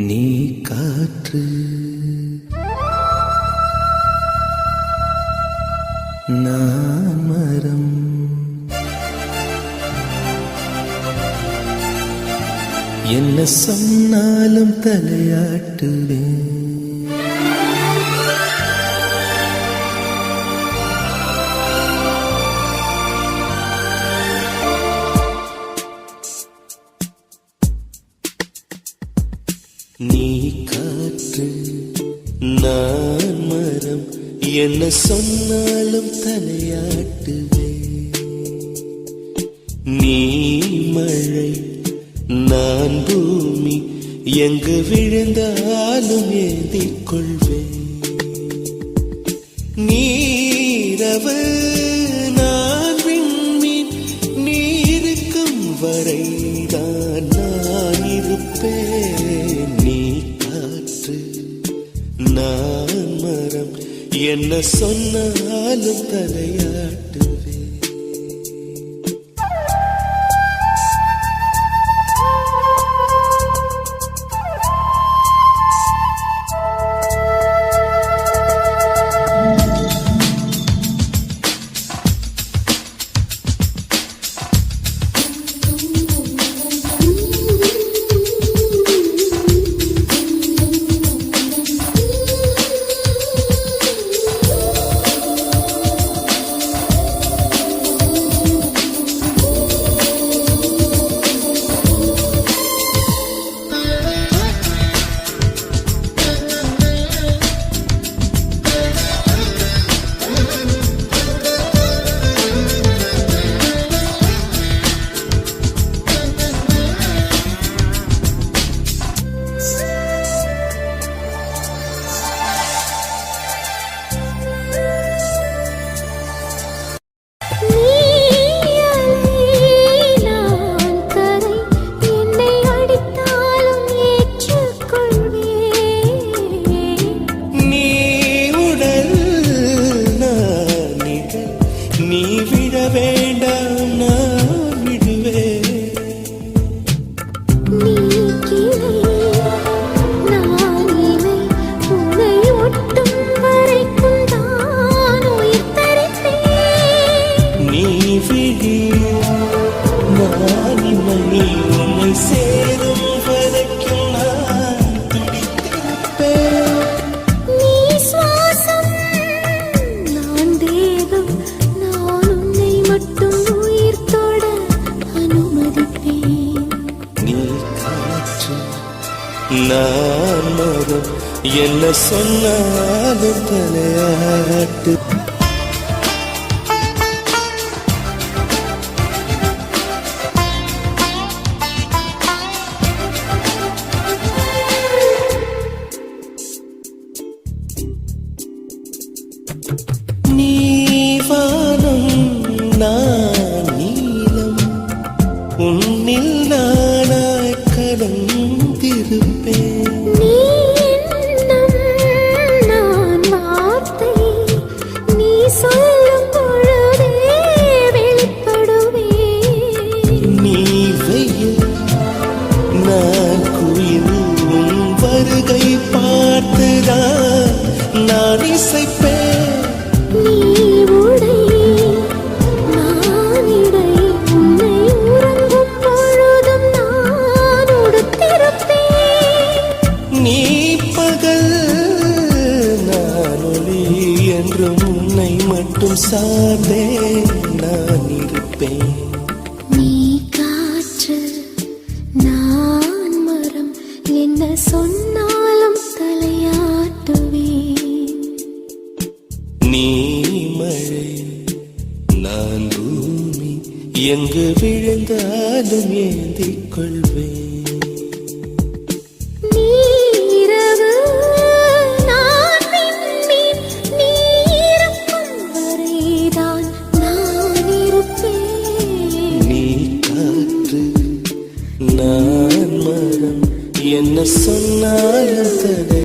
நீ காற்று. நான் மரம். என்ன சொன்னாலும் தலையாட்டுவேன் நீ காற்று நான் மரம் என்ன சொன்னாலும் தலையாட்டுவே. நீ மழை நான் பூமி எங்கு விழுந்தாலும் ஏந்திக் கொள்வேன் நான் மரம். என்ன சொன்னாலும் தலையாட்டு. நீ விட வேண்டாம் நான் விடுவேன். நீ உன்னை விழி நான் இமை உன்னை நான் மரம் என்ன சொன்னாலும் தலையாட்டு. நீ நான் நீலம். உன்னில் நான் வருகை பார்த்துதான் நான் இசைப்பேன் உன் சார்ந்தே நான் இருப்பேன் நீ காற்று நான் மரம் என்ன சொன்னாலும் தலையாட்டுவே நீ மழை நான் பூமி எங்கு விழுந்தாலும் ஏந்திக் கொள்வேன். சொன்னாலும்